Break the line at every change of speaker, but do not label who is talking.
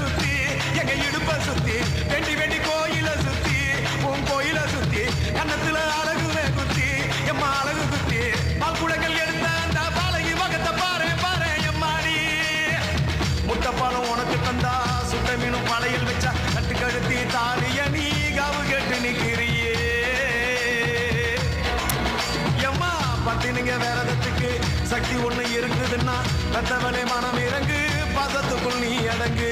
சுத்தி எங்க இடுப்ப சுத்தி வெண்டி வெண்டி கோயில சுத்தி உன் கோயில சுத்தி கண்ணத்துல அழகு குத்தி எம்மா அழகு குத்தி பால் குடங்கள் எடுத்த அந்த பாலகி பக்கத்தை பாரு பாரு எம்மாடி. முட்டை உனக்கு தந்தா சுட்ட மீனும் பழையில் வச்சா கட்டு கழுத்தி தாலிய நீ காவு கட்டு நிக்கிறியே. எம்மா பத்தினுங்க விரதத்துக்கு சக்தி ஒண்ணு இருக்குதுன்னா பெத்தவனே மனம் இறங்கு பதத்துக்குள் நீ அடங்கு.